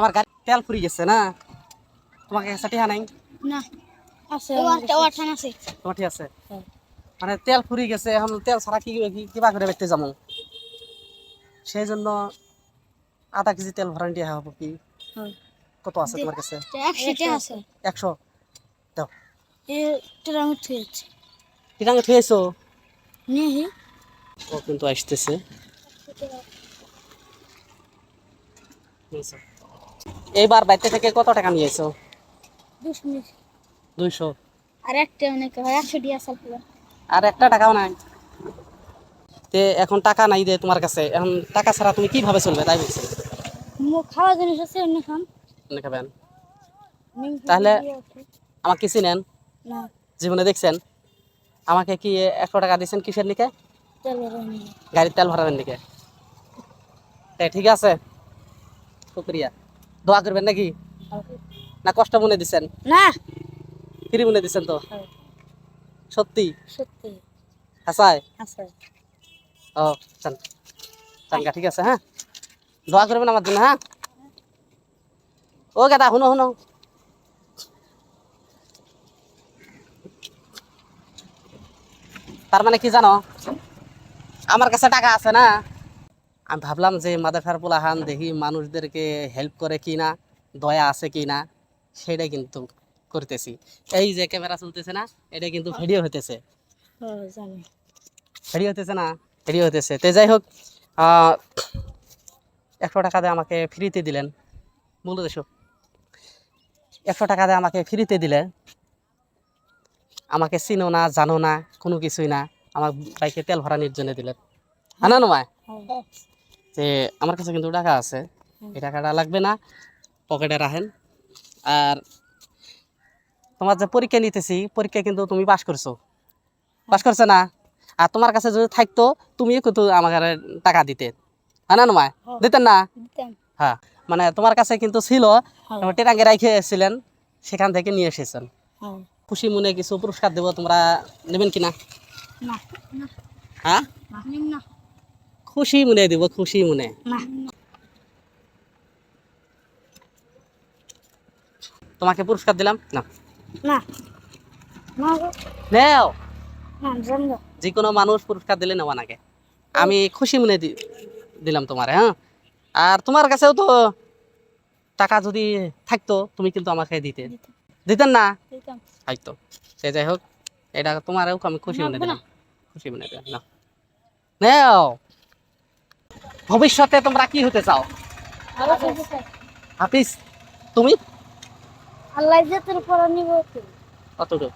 আমার গাড়ি তেল ফুরি গেছে না? তোমাকে কাছে টিহা নাই? না আছে তোমার ঠিক আছে? হ্যাঁ। মানে তেল ফুরি গেছে এখন তেল ছাড়া কি কিবা করে বেচতে যাব? সেই জন্য আধা কেজি তেল ভরানি টিহা হব কি? হ্যাঁ। কত আছে তোমার কাছে? একশো। দাও। থুয়েছো ও কিন্তু আসতেছে। এইবার বাড়িতে থেকে কত টাকা নিয়েছো দুইশো। আর একটা অনেক হয় একশো দিয়ে আর একটা টাকাও নাই। তে এখন টাকা নাই দে তোমার কাছে। এখন টাকা ছাড়া তুমি কীভাবে চলবে? তাই বলছি। খাওয়া জিনিস আছে অন্য খান। এনে খাবেন? তাহলে। আমাকে চিনেন? না। জীবনে দেখছেন? আমাকে কি একশো টাকা দিয়েছেন কিসের নিকে? গাড়ির তেল ভরাবেন নিকে। ঠিক আছে? শুক্রিয়া দোয়া করবেন নাকি? না কষ্ট মনে দিচ্ছেন না। ফ্রি মনে দিচ্ছেন তো? সত্যি? সত্যি। হাসায়? ও চান। চানকা ঠিক আছে হ্যাঁ? দোয়া করবেন আমার জন্য হ্যাঁ? ও গাদা শুনো শুনো তার মানে কি জানো? আমার কাছে টাকা আছে না? আমি ভাবলাম যে মাদাফার পোলাহান দেখি মানুষদেরকে হেল্প করে কি না দয়া আছে কি না সেটাই কিন্তু করতেছি। এই যে ক্যামেরা চলতেছে না এটা কিন্তু ভিডিও হতেছে ও জানি। রেডি হতেছে না রেডি হতেছে তো যাই হোক একশো টাকা দিয়ে আমাকে ফ্রিতে দিলেন। বলতে দেশো একশো টাকা দিয়ে আমাকে ফ্রিতে দিলে আমাকে চিনো না জানো না কোনো কিছুই না আমার বাইকে তেল ভরানির জন্য দিলেন। হ্যাঁ না নয় হ্যাঁ। যে আমার কাছে কিন্তু টাকা আছে এই টাকাটা লাগবে না পকেটে রাখেন। আর তোমার যে পরীক্ষা নিতেছি পরীক্ষা কিন্তু তুমি পাশ করছ। পাশ করছ না? আর তোমার কাছে যদি থাকতো তুমিও কিন্তু আমাকে টাকা দিতে। হ্যাঁ না নয় দিতেন না? হ্যাঁ মানে তোমার কাছে কিন্তু ছিল হ্যাঁ। টেরাঙ্গে রাখে এসেছিলেন সেখান থেকে নিয়ে এসেছেন। হ্যাঁ। খুশি মনে কিছু পুরস্কার দেবো তোমরা নেবেন কিনা? হ্যাঁ? খুশি মনে দিব খুশি মনে। তোমাকে পুরস্কার দিলাম? না। নেও যে কোনো মানুষ পুরস্কার দিলে নেওয়া নাকে আমি খুশি মনে দিলাম তোমার হ্যাঁ? আর তোমার কাছেও তো টাকা যদি থাকতো তুমি কিন্তু আমাকে দিতে। দিতেন না? হয়তো সে যাই হোক এটা তোমারও আমি খুশি মনে দিলাম। খুশি মনে দিলাম। না নেও। ভবিষ্যতে তোমরা কি হতে চাও? হাফিজ তুমি? আল্লাহ ইজ্জতের তোর পর নিব কতটুকু?